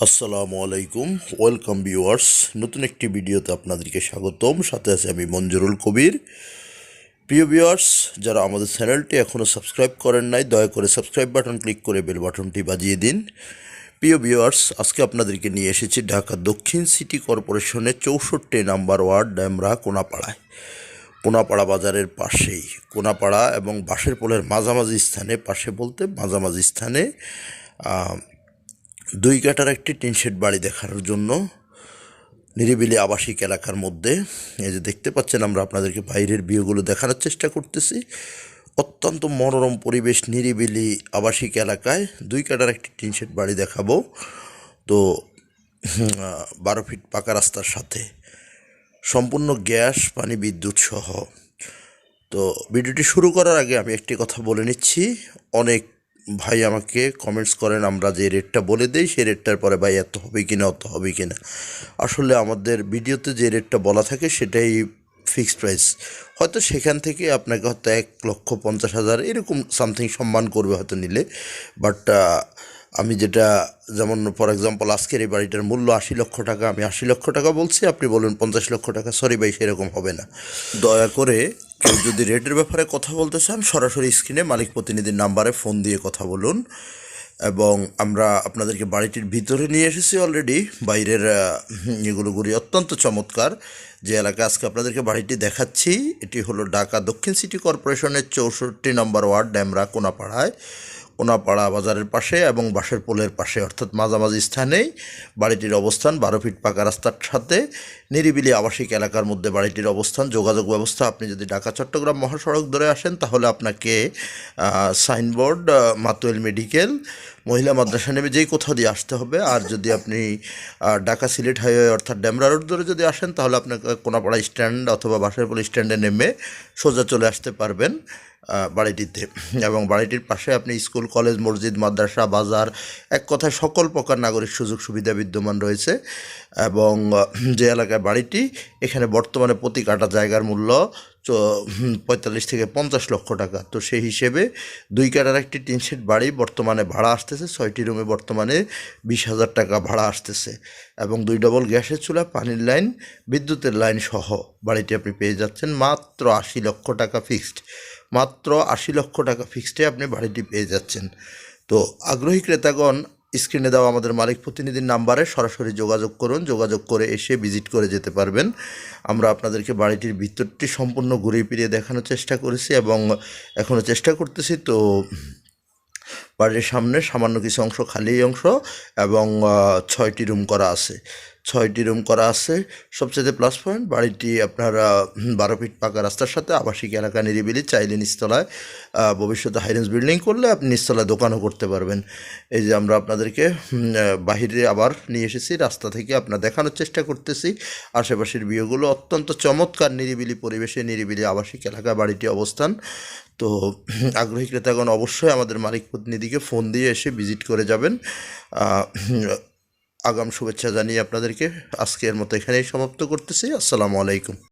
আসসালামু আলাইকুম, welcome viewers. নতুন একটি ভিডিওতে আপনাদেরকে স্বাগতম। সাথে আছে আমি মঞ্জুরুল কবির। প্রিয় ভিউয়ার্স, যারা আমাদের চ্যানেলটি এখনও সাবস্ক্রাইব করেন নাই, দয়া করে সাবস্ক্রাইব বাটন ক্লিক করে বেল বাটনটি বাজিয়ে দিন। প্রিয় ভিউয়ার্স, আজকে আপনাদেরকে নিয়ে এসেছি ঢাকা দক্ষিণ সিটি কর্পোরেশনের চৌষট্টি নাম্বার ওয়ার্ড, ড্যামরা, কোনাপাড়ায়। কোনাপাড়া বাজারের পাশেই। কোনাপাড়া এবং বাঁশের পোলের মাঝামাঝি স্থানে, পাশে বলতে মাঝামাঝি স্থানে দুই কাটার একটি টিন শেড বাড়ি দেখার জন্য নিরিবিলি আবাসিক এলাকার মধ্যে। এই যে দেখতে পাচ্ছেন আমরা আপনাদেরকে বাইরের ভিউগুলো দেখানোর চেষ্টা করতেছি। অত্যন্ত মনোরম পরিবেশ, নিরিবিলি আবাসিক এলাকায় দুই কাটার একটি টিন শেড বাড়ি দেখাবো। তো বারো ফিট পাকা রাস্তার সাথে। সম্পূর্ণ গ্যাস, পানি, বিদ্যুৎ সহ। তো, ভিডিওটি শুরু করার আগে আমি একটি কথা বলে নিচ্ছি। অনেক ভাই আমাকে কমেন্টস করেন, আমরা যে রেটটা বলে দেই, সেই রেটটার পরে ভাই এত হবে কি না অত হবে কি না আসলে আমাদের ভিডিওতে যে রেটটা বলা থাকে, সেটাই ফিক্সড প্রাইস হয়তো সেখান থেকে আপনাকে হয়তো এক লক্ষ পঞ্চাশ হাজার এরকম সামথিং সম্মান করবে হয়তো নিলে। বাট আমি যেটা, যেমন ফর এক্সাম্পল আজকের এই বাড়িটার মূল্য আশি লক্ষ টাকা, আমি আশি লক্ষ টাকা বলছি, আপনি বলুন পঞ্চাশ লক্ষ টাকা সরি ভাই, সেরকম হবে না। দয়া করে কেউ যদি রেটের ব্যাপারে কথা বলতে চান, সরাসরি স্ক্রিনে মালিক প্রতিনিধির নাম্বারে ফোন দিয়ে কথা বলুন। এবং আমরা আপনাদেরকে বাড়িটির ভিতরে নিয়ে এসেছি অলরেডি বাইরের এগুলোগুলি এগুলো গুলি অত্যন্ত চমৎকার। যে এলাকা আজকে আপনাদেরকে বাড়িটি দেখাচ্ছি, এটি হলো ঢাকা দক্ষিণ সিটি কর্পোরেশনের চৌষট্টি নম্বর ওয়ার্ড ড্যামরা কোনাপাড়ায়। কোনাপাড়া বাজারের পাশে এবং বাঁশের পোলের পাশে, অর্থাৎ মাঝামাঝি স্থানেই বাড়িটির অবস্থান। বারো ফিট পাকা রাস্তার সাথে নিরিবিলি আবাসিক এলাকার মধ্যে বাড়িটির অবস্থান। যোগাযোগ ব্যবস্থা, আপনি যদি ঢাকা, চট্টগ্রাম মহাসড়ক ধরে আসেন, তাহলে আপনাকে সাইনবোর্ড মাতুয়েল মেডিকেল মহিলা মাদ্রাসা নেমে যেই কোথাও দিয়ে আসতে হবে। আর যদি আপনি ঢাকা সিলেট হাইওয়ে অর্থাৎ ড্যামরা রোড ধরে যদি আসেন, তাহলে আপনাকে কোনাপাড়া স্ট্যান্ড অথবা বাসার পোল স্ট্যান্ডে নেমে সোজা চলে আসতে পারবেন বাড়িটিতে। এবং বাড়িটির পাশে আপনি স্কুল, কলেজ, মসজিদ, মাদ্রাসা, বাজার, এক কথায় সকল প্রকার নাগরিক সুযোগ সুবিধা বিদ্যমান রয়েছে। এবং যে এলাকায় বাড়িটি, এখানে বর্তমানে প্রতি কাটা জায়গার মূল্য হুম, পঁয়তাল্লিশ থেকে পঞ্চাশ লক্ষ টাকা। তো সেই হিসেবে দুই কাটার একটি টিন শেড বাড়ি বর্তমানে ভাড়া আসতেছে ছয়টি রুমে বর্তমানে বিশ হাজার টাকা ভাড়া আসতেছে এবং দুই ডবল গ্যাসের চুলা পানির লাইন বিদ্যুতের লাইন সহ বাড়িটি আপনি পেয়ে যাচ্ছেন। মাত্র আশি লক্ষ টাকা ফিক্সড মাত্র আশি লক্ষ টাকা ফিক্সডে আপনি বাড়িটি পেয়ে যাচ্ছেন। তো আগ্রহী ক্রেতাগণ স্ক্রিনে দেওয়া আমাদের মালিক প্রতিনিধির নাম্বারে সরাসরি যোগাযোগ করুন, যোগাযোগ করে এসে ভিজিট করে যেতে পারবেন। আমরা আপনাদেরকে বাড়িটির ভিতরটি সম্পূর্ণ ঘুরে ফিরিয়ে দেখানোর চেষ্টা করেছি এবং এখনও চেষ্টা করতেছি। তো বাড়ির সামনে সামান্য কিছু অংশ খালি অংশ এবং ছয়টি রুম করা আছে। ছয়টি রুম করা আছে। সবচেয়ে প্লাস পয়েন্ট বাড়িটি আপনার বারো ফিট পাকা রাস্তার সাথে আবাসিক এলাকা নিরিবিলি, চাইলে নিচতলায় ভবিষ্যতে হাইরেন্স বিল্ডিং করলে আপনি নিচতলায় দোকানও করতে পারবেন। এই যে আমরা আপনাদেরকে বাহিরে আবার নিয়ে এসেছি, রাস্তা থেকে আপনার দেখানোর চেষ্টা করতেছি। আশেপাশের বিয়েগুলো অত্যন্ত চমৎকার, নিরিবিলি পরিবেশে, নিরিবিলি আবাসিক এলাকা বাড়িটি অবস্থান। তো আগ্রহী ক্রেতাগণ অবশ্যই আমাদের মালিক প্রতিনিধিকে ফোন দিয়ে এসে ভিজিট করে যাবেন। আগাম শুভেচ্ছা জানিয়ে আপনাদেরকে আজকের মতো এখানেই সমাপ্ত করতেছি। আসসালামু আলাইকুম।